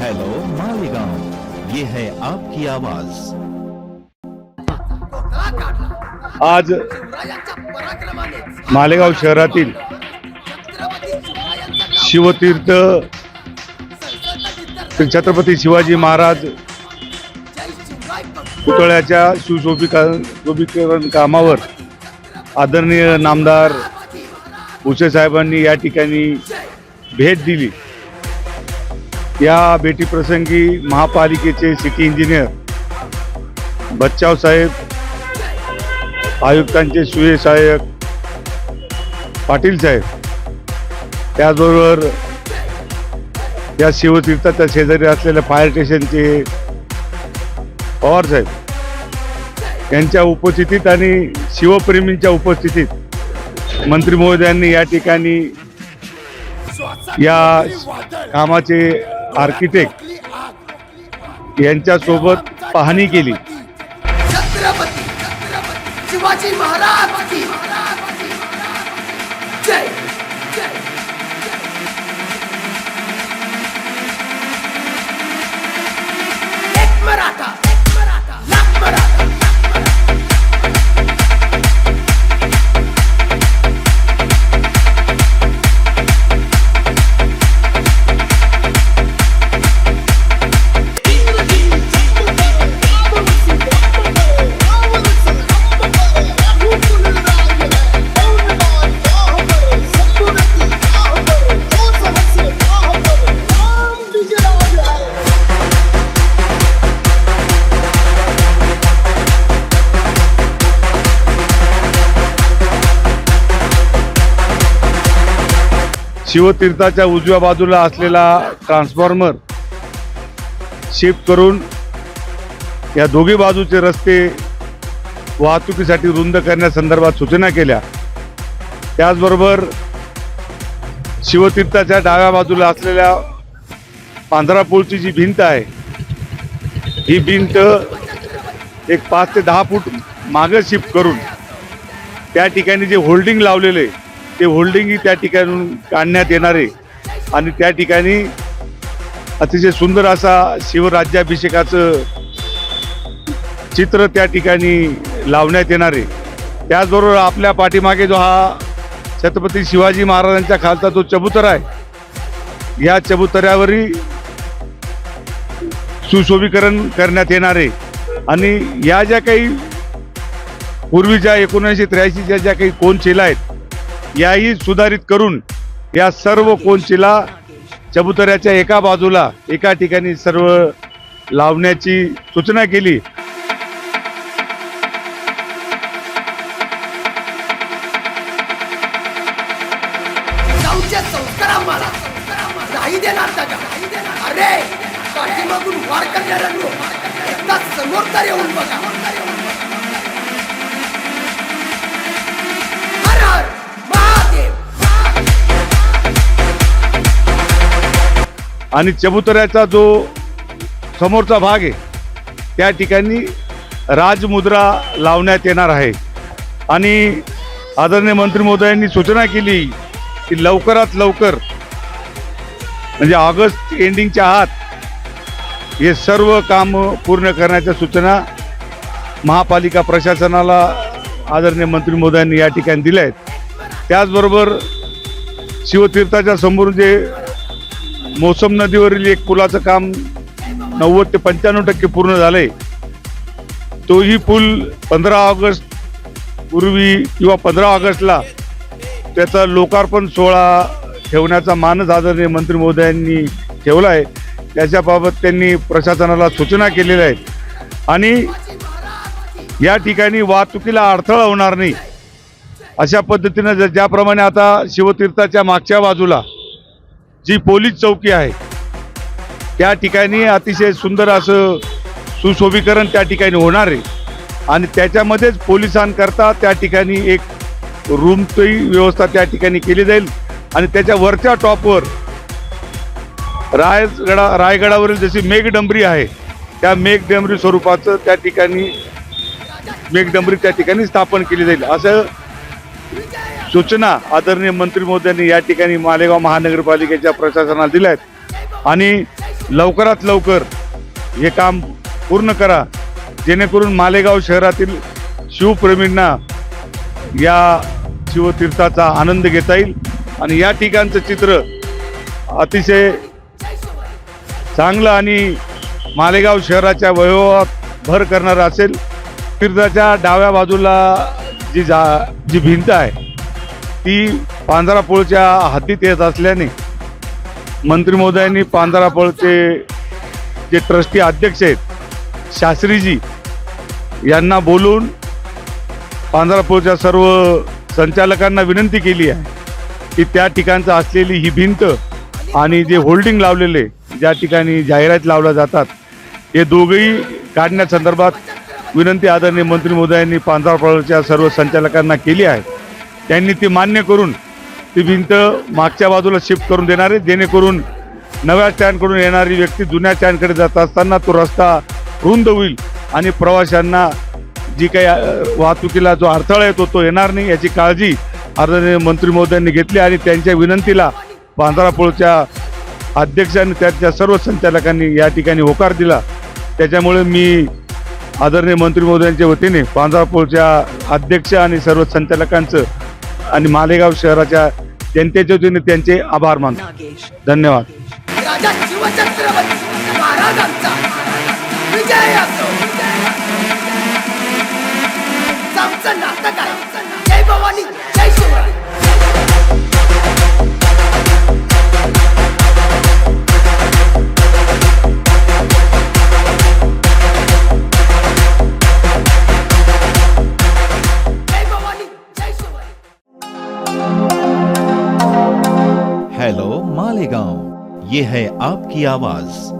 Hello Malegaon ये है आपकी आवाज. आज मालेगाव शहरातील शिवतीर्थ छत्रपती शिवाजी महाराज पुतळ्याच्या शिवशोभिका शोभीकरण कामावर आदरणीय नामदार भुसे साहेबांनी या ठिकाणी भेट दिली. या भेटीप्रसंगी महापालिकेचे सिटी इंजिनियर बच्चाव साहेब आयुक्तांचे सुयश सहाय्यक पाटील साहेब त्याचबरोबर या शिवतीर्थाच्या शेजारी असलेल्या फायर स्टेशनचे पवार साहेब यांच्या उपस्थितीत आणि शिवप्रेमींच्या उपस्थितीत मंत्री महोदयांनी या ठिकाणी या कामाचे आर्किटेक्ट यांच्यासोबत पाहणी केली. छत्रपती शिवाजी महाराज शिवतीर्थाच्या उजव्या बाजूला असलेला ट्रान्सफॉर्मर शिफ्ट करून या दोघी बाजूचे रस्ते वाहतुकीसाठी रुंद करण्यासंदर्भात सूचना केल्या. त्याचबरोबर शिवतीर्थाच्या डाव्या बाजूला असलेल्या पांझरापुळची जी भिंत आहे ही भिंत एक पाच ते दहा फूट मागं शिफ्ट करून त्या ठिकाणी जे होल्डिंग लावलेले ते होल्डिंगही त्या ठिकाणून काढण्यात येणारे. आणि त्या ठिकाणी अतिशय सुंदर असा शिवराज्याभिषेकाचं चित्र त्या ठिकाणी लावण्यात येणारे. त्याचबरोबर आपल्या पाठीमागे जो हा छत्रपती शिवाजी महाराजांच्या खालचा जो चबुतरा आहे या चबुतऱ्यावरही सुशोभीकरण करण्यात येणारे. आणि या ज्या काही पूर्वीच्या एकोणीसशे त्र्याऐंशीच्या ज्या काही कोनशिला आहेत याही सुधारित करून या सर्व कोंचीला चबुतऱ्याच्या एका बाजूला एका ठिकाणी सर्व लावण्याची सूचना केली. अरे समोर तर येऊन बघा. आणि चबुतऱ्याचा जो समोरचा भाग आहे त्या ठिकाणी राजमुद्रा लावण्यात येणार आहे. आणि आदरणीय मंत्री महोदयांनी सूचना केली की लवकरात लवकर म्हणजे ऑगस्ट एंडिंगच्या आत हे सर्व काम पूर्ण करण्याच्या सूचना महापालिका प्रशासनाला आदरणीय मंत्री महोदयांनी या ठिकाणी दिल्या आहेत. त्याचबरोबर शिवतीर्थाच्या समोर जे मोसम नदीवरील एक पुलाचं काम नव्वद ते पंच्याण्णव टक्के पूर्ण झालंय. तोही पूल पंधरा ऑगस्ट पूर्वी किंवा पंधरा ऑगस्टला त्याचा लोकार्पण सोहळा ठेवण्याचा मानस आदरणीय मंत्री महोदयांनी ठेवला आहे त्याच्याबाबत त्यांनी प्रशासनाला सूचना केलेल्या आहेत. आणि या ठिकाणी वाहतुकीला अडथळा होणार नाही. अशा पद्धतीनं ज्याप्रमाणे आता शिवतीर्थाच्या मागच्या बाजूला जी पोलीस चौकी आहे त्या ठिकाणी अतिशय सुंदर असं सुशोभीकरण त्या ठिकाणी होणार आहे. आणि त्याच्यामध्येच पोलिसांकरता त्या ठिकाणी एक रूमची व्यवस्था त्या ठिकाणी केली जाईल. आणि त्याच्या वरच्या टॉपवर रायगडा रायगडावरील जशी मेघडंबरी आहे त्या मेघडंबरी स्वरूपाचं त्या ठिकाणी मेघडंबरी त्या ठिकाणी स्थापन केली जाईल. असं सूचना आदरणीय मंत्री महोदयांनी या ठिकाणी मालेगाव महानगरपालिकेच्या प्रशासनाला दिल्या आहेत. आणि लवकरात लवकर हे काम पूर्ण करा जेणेकरून मालेगाव शहरातील शिवप्रेमींना या शिवतीर्थाचा आनंद घेता येईल. आणि या ठिकाणचं चित्र अतिशय चांगलं आणि मालेगाव शहराच्या वैभवात भर करणारं असेल तीर्थाच्या डाव्या बाजूला जी जा जी भिंत आहे ती पांढरापोळच्या हातीत येत असल्याने मंत्री महोदयांनी पांढरापोळचे जे ट्रस्टी अध्यक्ष आहेत शास्त्रीजी यांना बोलून पांढरापूरच्या सर्व संचालकांना विनंती केली आहे की त्या ठिकाणचं असलेली ही भिंत आणि जे होल्डिंग लावलेले ज्या ठिकाणी जाहिरात लावल्या जातात हे दोघंही काढण्यासंदर्भात विनंती आदरणीय मंत्री महोदयांनी पांढरापूरच्या सर्व संचालकांना केली आहे. त्यांनी ती मान्य करून ती भिंत मागच्या बाजूला शिफ्ट करून देणार आहे. जेणेकरून नव्या स्टँडकडून येणारी व्यक्ती जुन्या स्टँडकडे जात असताना तो रस्ता रुंद होईल आणि प्रवाशांना जी काही वाहतुकीला जो अडथळा येतो तो येणार नाही. याची काळजी आदरणीय मंत्री महोदयांनी घेतली आणि त्यांच्या विनंतीला पांढरापूरच्या अध्यक्षांनी त्यांच्या सर्व संचालकांनी या ठिकाणी होकार दिला. त्याच्यामुळे मी आदरणीय मंत्री महोदयांच्या वतीने पांढरापूरच्या अध्यक्ष आणि सर्व संचालकांचं आणि मालेगाव शहराच्या जनतेच्या वतीने त्यांचे आभार मानतो. धन्यवाद. जय भवानी जय शिवराय. ये है आपकी आवाज।